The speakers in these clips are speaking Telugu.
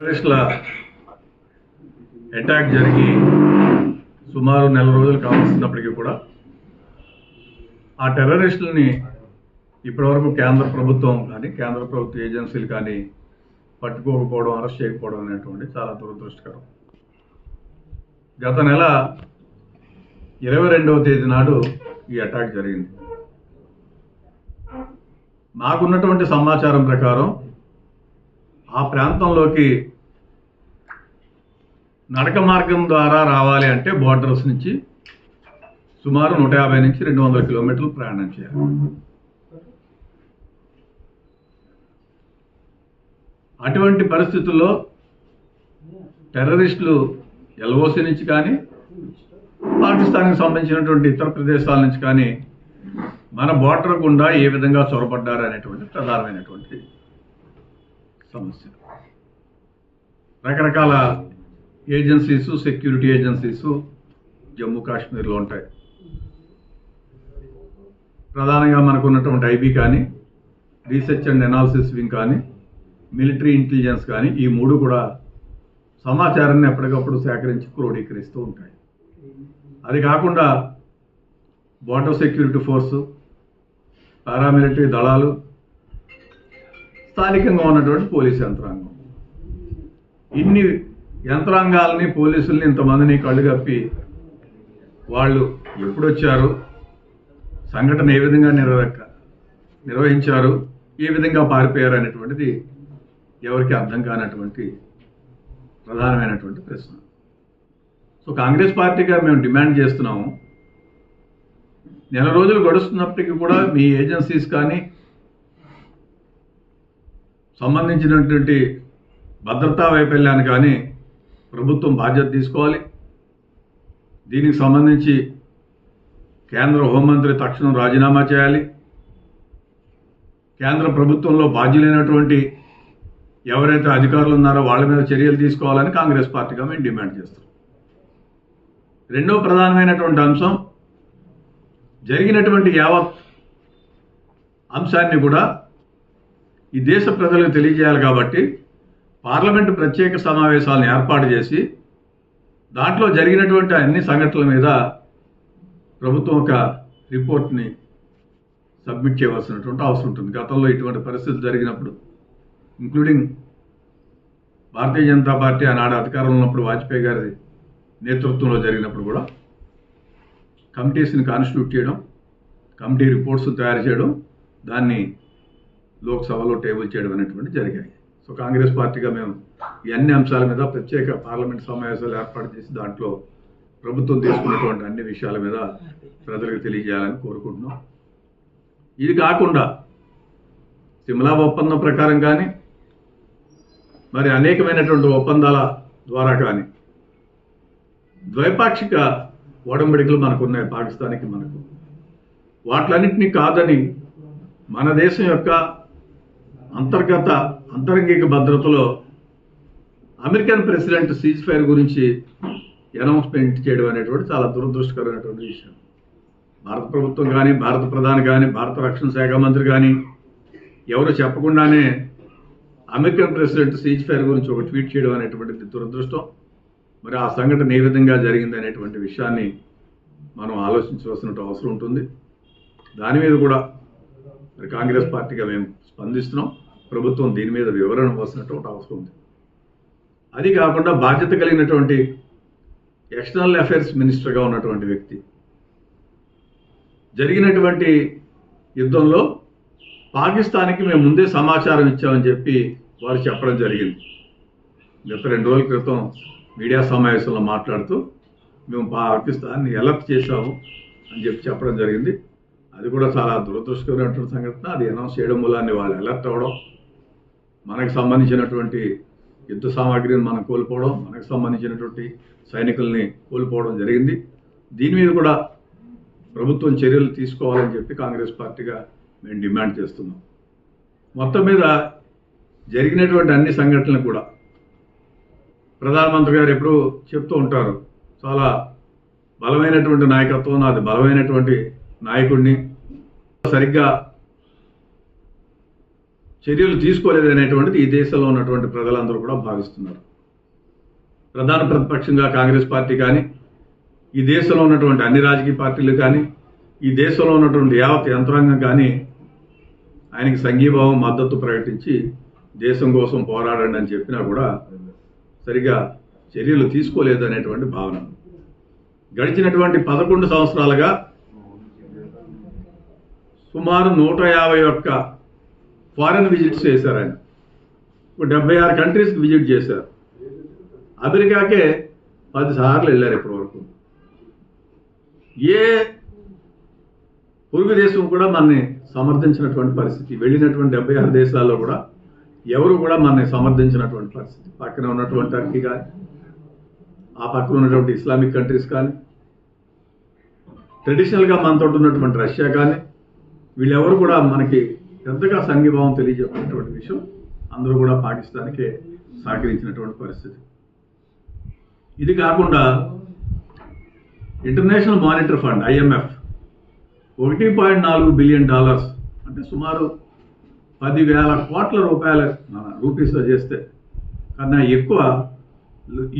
టెర్రరిస్టుల అటాక్ జరిగి సుమారు నెల రోజులు కావాల్సినప్పటికీ కూడా ఆ టెర్రరిస్టులని ఇప్పటివరకు కేంద్ర ప్రభుత్వం కానీ కేంద్ర ప్రభుత్వ ఏజెన్సీలు కానీ పట్టుకోకపోవడం అరెస్ట్ చేయకపోవడం అనేటువంటి చాలా దురదృష్టకరం. గత నెల ఇరవై రెండవ తేదీ నాడు ఈ అటాక్ జరిగింది. మాకున్నటువంటి సమాచారం ప్రకారం ఆ ప్రాంతంలోకి నడక మార్గం ద్వారా రావాలి అంటే బోర్డర్స్ నుంచి సుమారు నూట యాభై నుంచి రెండు వందల కిలోమీటర్లు ప్రయాణం చేయాలి. అటువంటి పరిస్థితుల్లో టెర్రరిస్టులు ఎల్ఓసి నుంచి కానీ పాకిస్తాన్కి సంబంధించినటువంటి ఇతర ప్రదేశాల నుంచి కానీ మన బోర్డర్ గుండా ఏ విధంగా చొరబడ్డారు అనేటువంటి ప్రధానమైనటువంటి సమస్య రకరకాల ఏజెన్సీస్ సెక్యూరిటీ ఏజెన్సీస్ జమ్మూ కాశ్మీర్లో ఉంటాయి. ప్రధానంగా మనకు ఉన్నటువంటి ఐబీ కానీ రీసెర్చ్ అండ్ ఎనాలిసిస్ వింగ్ కానీ మిలిటరీ ఇంటెలిజెన్స్ కానీ ఈ మూడు కూడా సమాచారాన్ని ఎప్పటికప్పుడు సేకరించి క్రోడీకరిస్తూ ఉంటాయి. అది కాకుండా బార్డర్ సెక్యూరిటీ ఫోర్సు పారామిలిటరీ దళాలు స్థానికంగా ఉన్నటువంటి పోలీస్ యంత్రాంగం. ఇన్ని యంత్రాంగాలని పోలీసుల్ని ఇంతమందిని కళ్ళు కప్పి వాళ్ళు ఎప్పుడొచ్చారు? సంఘటన ఏ విధంగా నిర్వహక నిర్వహించారు? ఏ విధంగా పారిపోయారు అనేటువంటిది ఎవరికి అర్థం కానటువంటి ప్రధానమైనటువంటి ప్రశ్న. సో కాంగ్రెస్ పార్టీగా మేము డిమాండ్ చేస్తున్నాము. నెల రోజులు గడుస్తున్నప్పటికీ కూడా మీ ఏజెన్సీస్ కానీ సంబంధించినటువంటి భద్రతా వైఫల్యాన్ని కానీ ప్రభుత్వం బాధ్యత తీసుకోవాలి. దీనికి సంబంధించి కేంద్ర హోంమంత్రి తక్షణం రాజీనామా చేయాలి. కేంద్ర ప్రభుత్వంలో బాధ్యులైనటువంటి ఎవరైతే అధికారులు ఉన్నారో వాళ్ళ మీద చర్యలు తీసుకోవాలని కాంగ్రెస్ పార్టీగా మేము డిమాండ్ చేస్తాం రెండో ప్రధానమైనటువంటి అంశం జరిగినటువంటి యావత్ అంశాన్ని కూడా ఈ దేశ ప్రజలకు తెలియజేయాలి కాబట్టి పార్లమెంటు ప్రత్యేక సమావేశాలను ఏర్పాటు చేసి దాంట్లో జరిగినటువంటి అన్ని సంఘటనల మీద ప్రభుత్వం ఒక రిపోర్ట్ని సబ్మిట్ చేయవలసినటువంటి అవసరం ఉంటుంది. గతంలో ఇటువంటి పరిస్థితులు జరిగినప్పుడు ఇంక్లూడింగ్ భారతీయ జనతా పార్టీ ఆనాడు అధికారంలో ఉన్నప్పుడు వాజ్పేయి గారి నేతృత్వంలో జరిగినప్పుడు కూడా కమిటీస్ని కాన్స్టిట్యూట్ చేయడం కమిటీ రిపోర్ట్స్ తయారు చేయడం దాన్ని లోక్సభలో టేబుల్ చేయడం అనేటువంటి జరిగాయి. సో కాంగ్రెస్ పార్టీగా మేము ఈ అన్ని అంశాల మీద ప్రత్యేక పార్లమెంట్ సమావేశాలు ఏర్పాటు చేసి దాంట్లో ప్రభుత్వం తీసుకున్నటువంటి అన్ని విషయాల మీద ప్రజలకు తెలియజేయాలని కోరుకుంటున్నాం. ఇది కాకుండా సిమ్లా ఒప్పందం ప్రకారం కానీ మరి అనేకమైనటువంటి ఒప్పందాల ద్వారా కానీ ద్వైపాక్షిక ఒడంబడికలు మనకు ఉన్నాయి పాకిస్తాన్కి మనకు. వాటిలన్నింటినీ కాదని మన దేశం యొక్క అంతర్గత అంతరంగిక భద్రతలో అమెరికన్ ప్రెసిడెంట్ సీజ్ ఫైర్ గురించి అనౌన్స్మెంట్ చేయడం అనేటువంటి చాలా దురదృష్టకరమైనటువంటి విషయం. భారత ప్రభుత్వం కానీ భారత ప్రధాని కానీ భారత రక్షణ శాఖ మంత్రి కానీ ఎవరు చెప్పకుండానే అమెరికన్ ప్రెసిడెంట్ సీజ్ ఫైర్ గురించి ఒక ట్వీట్ చేయడం అనేటువంటిది దురదృష్టం. మరి ఆ సంఘటన ఏ విధంగా జరిగింది అనేటువంటి విషయాన్ని మనం ఆలోచించవలసిన అవసరం ఉంటుంది. దాని మీద కూడా మరి కాంగ్రెస్ పార్టీగా మేము స్పందిస్తున్నాం. ప్రభుత్వం దీని మీద వివరణ పోసినటువంటి అవసరం ఉంది. అది కాకుండా బాధ్యత కలిగినటువంటి ఎక్స్టర్నల్ అఫైర్స్ మినిస్టర్గా ఉన్నటువంటి వ్యక్తి. జరిగినటువంటి యుద్ధంలో పాకిస్తాన్కి మేము ముందే సమాచారం ఇచ్చామని చెప్పి వారు చెప్పడం జరిగింది. గత రెండు రోజుల క్రితం మీడియా సమావేశంలో మాట్లాడుతూ మేము పాకిస్తాన్ని ఎలర్ట్ చేశాము అని చెప్పి చెప్పడం జరిగింది. అది కూడా చాలా దురదృష్టకరమైనటువంటి సంఘటన. అది అనౌన్స్ చేయడం వల్ల వాళ్ళు అలర్ట్ అవ్వడం మనకు సంబంధించినటువంటి యుద్ధ సామాగ్రిని మనం కోల్పోవడం మనకు సంబంధించినటువంటి సైనికుల్ని కోల్పోవడం జరిగింది. దీని మీద కూడా ప్రభుత్వం చర్యలు తీసుకోవాలని చెప్పి కాంగ్రెస్ పార్టీగా మేము డిమాండ్ చేస్తున్నాం. మొత్తం మీద జరిగినటువంటి అన్ని సంఘటనలు కూడా ప్రధానమంత్రి గారు ఎప్పుడూ చెప్తూ ఉంటారు చాలా బలమైనటువంటి నాయకత్వం నాది బలమైనటువంటి నాయకుడిని సరిగ్గా చర్యలు తీసుకోలేదు అనేటువంటిది ఈ దేశంలో ఉన్నటువంటి ప్రజలందరూ కూడా భావిస్తున్నారు. ప్రధాన ప్రతిపక్షంగా కాంగ్రెస్ పార్టీ కానీ ఈ దేశంలో ఉన్నటువంటి అన్ని రాజకీయ పార్టీలు కానీ ఈ దేశంలో ఉన్నటువంటి యావత్ యంత్రాంగం కానీ ఆయనకి సంఘీభావం మద్దతు ప్రకటించి దేశం కోసం పోరాడండి అని చెప్పినా కూడా సరిగా చర్యలు తీసుకోలేదు అనేటువంటి భావన. గడిచినటువంటి పదకొండు సంవత్సరాలుగా సుమారు నూట యాభై ఒక్క ఫారెన్ విజిట్స్ చేశారు ఆయన. డెబ్బై ఆరు కంట్రీస్కి విజిట్ చేశారు. అమెరికాకే పది సార్లు వెళ్ళారు ఇప్పటి వరకు ఏ పొరుగు దేశం కూడా మనని సమర్థించినటువంటి పరిస్థితి. వెళ్ళినటువంటి డెబ్బై ఆరు దేశాల్లో కూడా ఎవరు కూడా మనని సమర్థించినటువంటి పరిస్థితి. పక్కన ఉన్నటువంటి టర్కీ కానీ ఆ పక్కన ఉన్నటువంటి ఇస్లామిక్ కంట్రీస్ కానీ ట్రెడిషనల్గా మనతో ఉన్నటువంటి రష్యా కానీ వీళ్ళెవరు కూడా మనకి ఎంతగా సంఘీభావం తెలియజెప్పినటువంటి విషయం అందరూ కూడా పాకిస్తాన్కే సహకరించినటువంటి పరిస్థితి. ఇది కాకుండా ఇంటర్నేషనల్ మానిటరీ ఫండ్ ఐఎంఎఫ్ ఒకటి పాయింట్ నాలుగు బిలియన్ డాలర్స్ అంటే సుమారు పదివేల కోట్ల రూపాయల మన రూపీస్తో చేస్తే కన్నా ఎక్కువ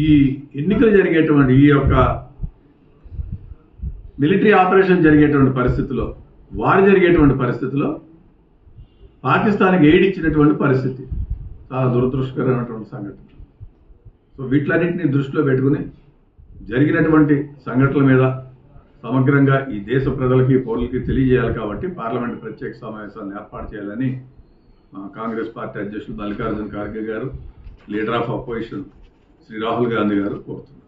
ఈ ఎన్నికలు జరిగేటువంటి ఈ యొక్క మిలిటరీ ఆపరేషన్ జరిగేటువంటి పరిస్థితిలో వారు జరిగేటువంటి పరిస్థితిలో పాకిస్తాన్కి ఎయిడ్ ఇచ్చినటువంటి పరిస్థితి. చాలా దురదృష్టకరమైనటువంటి సంఘటన. సో వీటిలన్నింటినీ దృష్టిలో పెట్టుకుని జరిగినటువంటి సంఘటనల మీద సమగ్రంగా ఈ దేశ ప్రజలకి పౌరులకి తెలియజేయాలి కాబట్టి పార్లమెంట్ ప్రత్యేక సమావేశాన్ని ఏర్పాటు చేయాలని కాంగ్రెస్ పార్టీ అధ్యక్షులు Mallikarjuna Kharge garu leader of opposition Shri Rahul Gandhi garu కోరుతున్నారు.